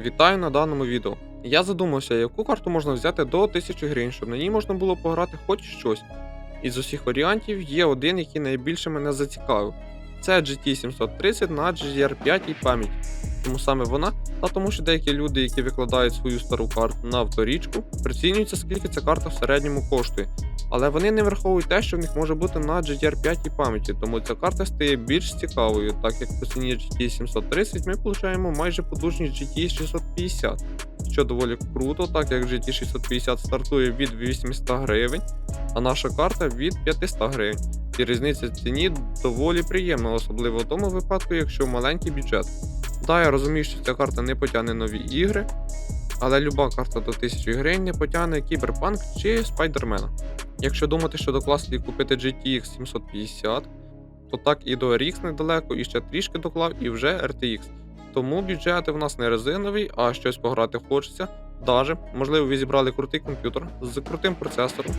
Вітаю на даному відео. Я задумався, яку карту можна взяти до 1000 гривень, щоб на ній можна було пограти хоч щось. Із усіх варіантів є один, який найбільше мене зацікавив. Це GT 730 на GDR5 пам'ять. Тому саме вона, та тому що деякі люди, які викладають свою стару карту на авторічку, прицінюються, скільки ця карта в середньому коштує. Але вони не враховують те, що в них може бути на GDR5 пам'яті, тому ця карта стає більш цікавою, так як по ціні GT 730 ми отримуємо майже потужність GT 650, що доволі круто, так як GT 650 стартує від 800 гривень, а наша карта від 500 гривень. І різниця в ціні доволі приємна, особливо в тому випадку, якщо маленький бюджет. Да, я розумію, що ця карта не потягне нові ігри, але люба карта до 1000 гривень не потягне Кіберпанк чи Спайдермена. Якщо думати, що докласти і купити GTX 750, то так і до RX недалеко, і ще трішки доклав, і вже RTX. Тому бюджети в нас не резинові, а щось пограти хочеться. Даже, можливо, ви зібрали крутий комп'ютер з крутим процесором,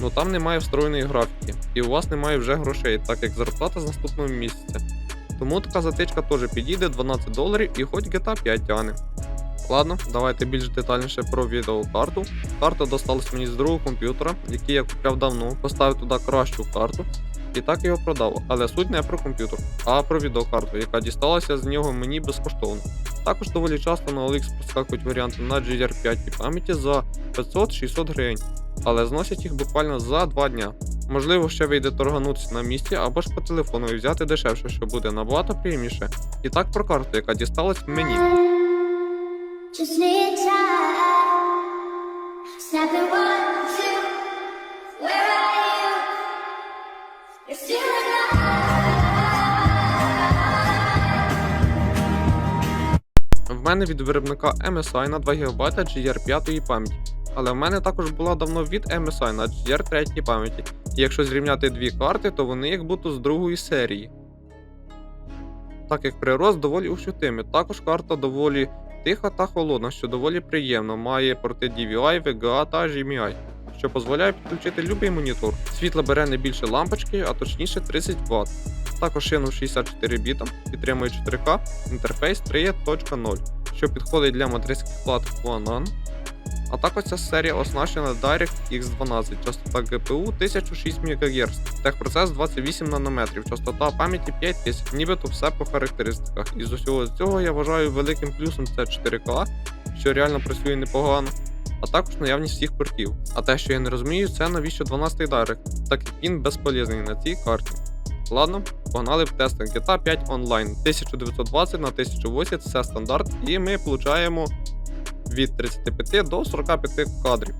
але там немає встроєної графіки, і у вас немає вже грошей, так як зарплата з наступного місяця. Тому така затичка теж підійде 12 доларів і хоч GTA 5 тягне. Ладно, давайте більш детальніше про відеокарту. Карта досталась мені з другого комп'ютера, який я купляв давно, поставив туди кращу карту і так його продав. Але суть не про комп'ютер, а про відеокарту, яка дісталася з нього мені безкоштовно. Також доволі часто на OLX проскакують варіанти на GDR5 і пам'яті за 500-600 гривень, але зносять їх буквально за 2 дня. Можливо, ще вийде торганутися на місці або ж по телефону і взяти дешевше, що буде набагато приємніше. І так про карту, яка дісталась мені. В мене від виробника MSI на 2 ГБ GDR5 пам'яті, але в мене також була давно від MSI на GDR3 пам'яті. І якщо зрівняти дві карти, то вони як будто з другої серії. Так як прирост доволі ощутимий, також карта доволі тиха та холодна, що доволі приємно, має порти DVI, VGA та HDMI, що дозволяє підключити будь-який монітор. Світло бере не більше лампочки, а точніше 30 Вт. Також шину 64 біта, підтримує 4К, інтерфейс 3.0, що підходить для материнських плат Quanon. А також ця серія оснащена DirectX 12, частота GPU 1006 МГц, техпроцес 28 нанометрів, частота пам'яті 5000, нібито все по характеристиках. І з усього цього я вважаю великим плюсом це 4К, що реально працює непогано. А також наявність всіх портів. А те, що я не розумію, це навіщо 12-й Direct, так як він безполезний на цій карті. Ладно, погнали в тестинг GTA 5 онлайн 1920 на 1080 це стандарт, і ми получаємо від 35 до 45 кадрів.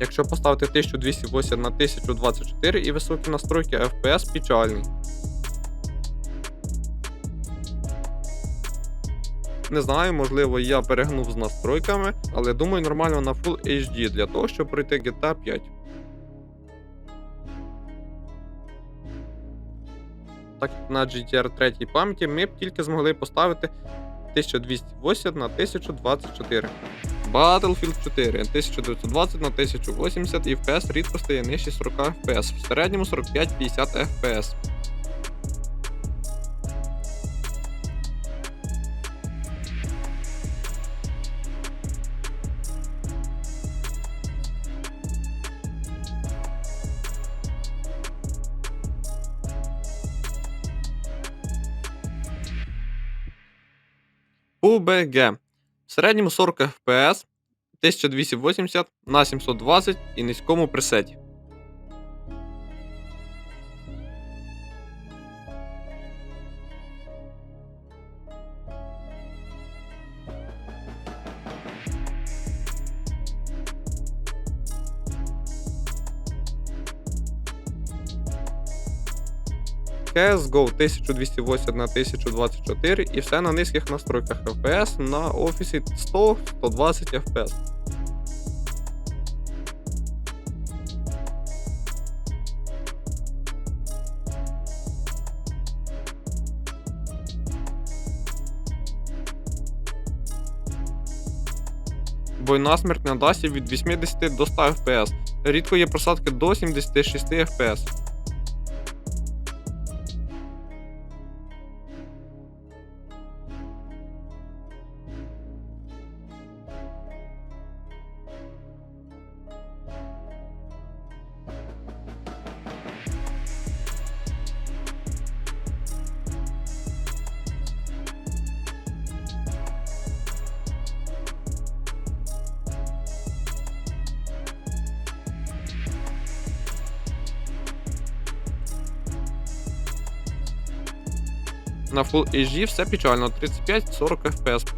Якщо поставити 1280 на 1024 і високі настройки FPS печальний. Не знаю, можливо, я перегнув з настройками, але думаю нормально на Full HD для того, щоб пройти GTA 5. Так на GTR 3 пам'яті ми б тільки змогли поставити 1280 на 1024. Battlefield 4 1920 на 1080 і FPS рідко стає нижче 40 FPS, в середньому 45-50 FPS. UBG. В середньому 40 FPS, 1280 на 720 і низькому пресеті. CSGO 1280 на 1024 і все на низьких настройках FPS на офісі 100-120 FPS. Бой насмерть на дасі від 80 до 100 FPS. Рідко є просадки до 76 FPS. На Full HD все печально 35-40 FPS.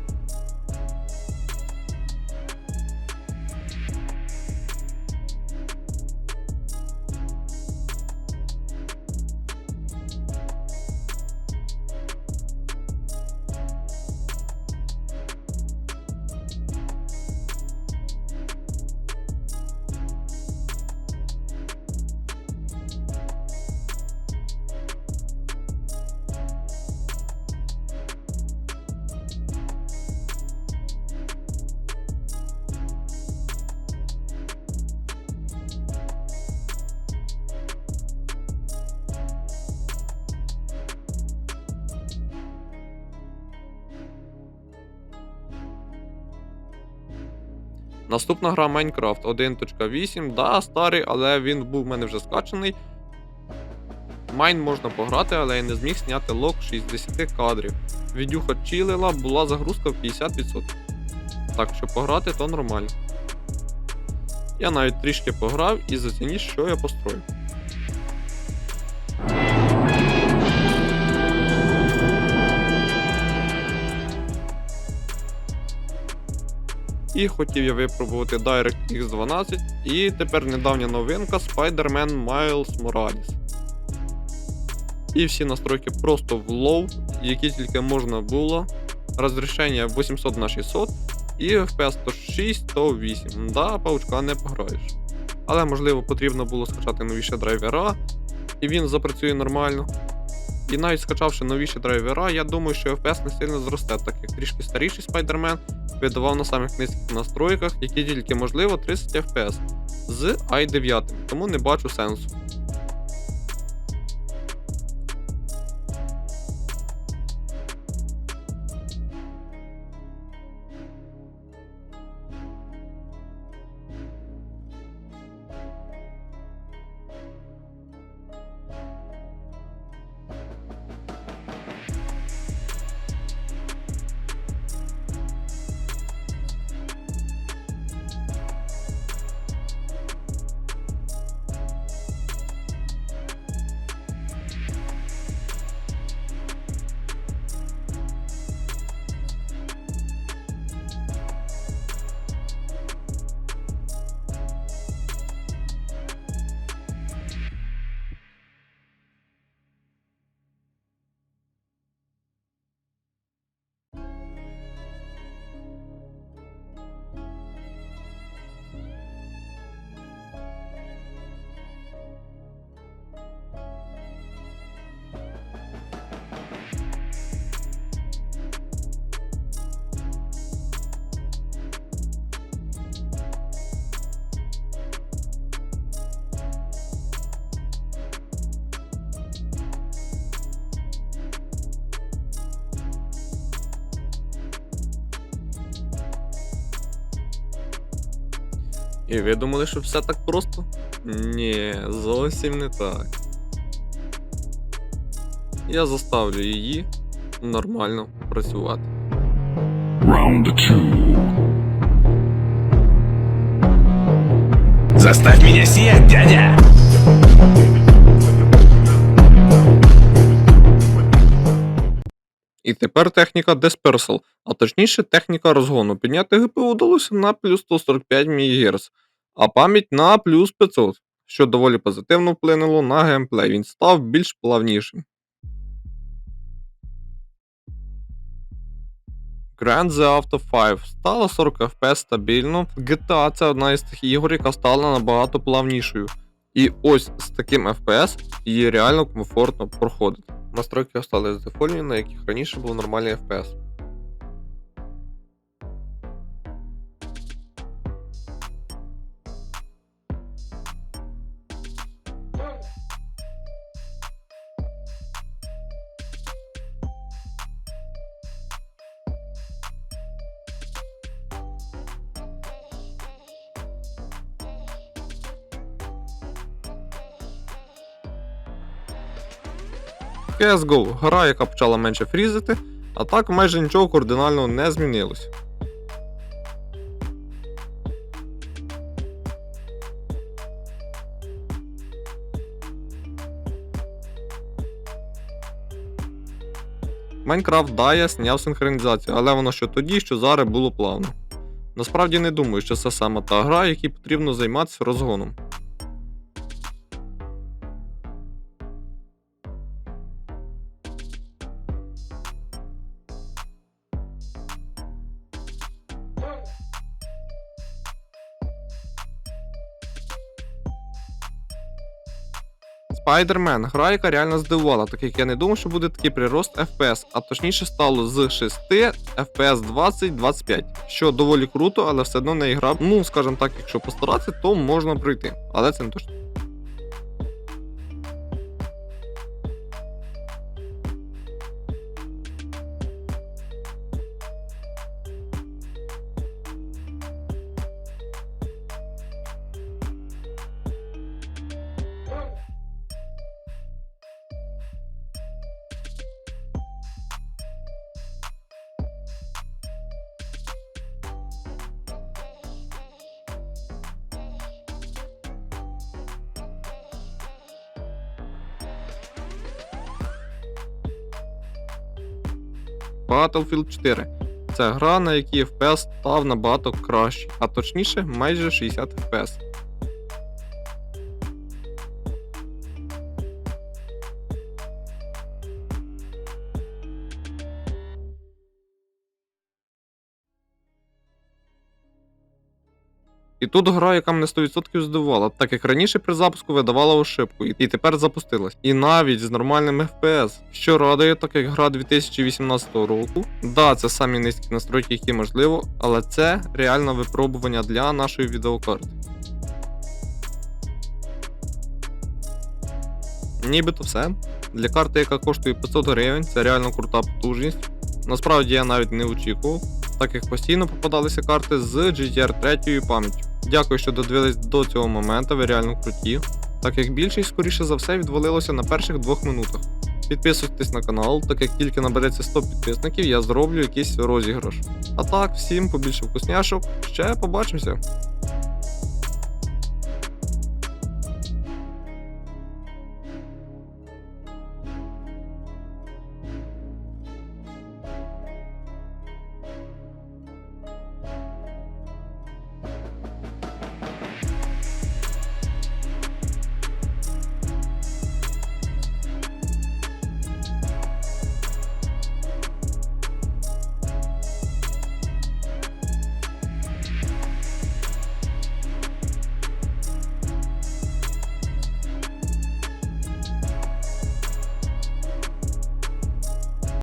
Наступна гра Minecraft 1.8. Да, старий, але він був в мене вже скачаний. Майн можна пограти, але я не зміг зняти лог 60 кадрів. Відюха чилила, була загрузка в 50%. Так що пограти то нормально. Я навіть трішки пограв і зацініть, що я построю. І хотів я випробувати DirectX 12, і тепер недавня новинка Spider-Man Miles Morales. І всі настройки просто в low, які тільки можна було. Розрішення 800 на 600 і FPS то 6, то 8. Да, паучка не пограєш. Але можливо потрібно було скачати новіші драйвера, і він запрацює нормально. І навіть скачавши новіші драйвера, я думаю, що FPS не сильно зросте, так як трішки старіший Spider-Man видавав на самих низьких настройках, які тільки можливо 30 FPS з i9, тому не бачу сенсу. І ви думали, що все так просто? Ні, зовсім не так. Я заставлю її нормально працювати. Round two. Заставь мене сіять, дядя! І тепер техніка Dispersal, а точніше техніка розгону. Підняти ГПУ вдалося на плюс 145 МГц, а пам'ять на плюс 500, що доволі позитивно вплинуло на геймплей. Він став більш плавнішим. Grand Theft Auto 5 стала 40 FPS стабільно. GTA це одна із тих ігор, яка стала набагато плавнішою. І ось з таким FPS її реально комфортно проходити. Настройки остались дефольні, на яких раніше був нормальний FPS. CSGO гра, яка почала менше фрізити, а так майже нічого кардинального не змінилось. Майнкрафт Дая зняв синхронізацію, але воно що тоді, що зараз було плавно. Насправді не думаю, що це саме та гра, якій потрібно займатися розгоном. Spider-Man – гра, яка реально здивувала, так як я не думав, що буде такий прирост FPS, а точніше стало з 6 FPS 20-25, що доволі круто, але все одно не гра. Ну, скажімо так, якщо постаратися, то можна пройти. Але це не точно. Battlefield 4. Це гра, на якій FPS став набагато кращий, а точніше майже 60 FPS. І тут гра, яка мене 100% здивувала, так як раніше при запуску видавала ошибку, і тепер запустилась. І навіть з нормальним FPS, що радує, так як гра 2018 року. Да, це самі низькі настройки, які можливо, але це реальне випробування для нашої відеокарти. Нібито все. Для карти, яка коштує 500 гривень, це реально крута потужність. Насправді я навіть не очікував, так як постійно попадалися карти з GDR 3 пам'яттю. Дякую, що додивились до цього моменту, ви реально круті. Так як більшість, скоріше за все, відвалилося на перших двох минутах. Підписуйтесь на канал, так як тільки набереться 100 підписників, я зроблю якийсь розіграш. А так, всім побільше вкусняшок, ще побачимося.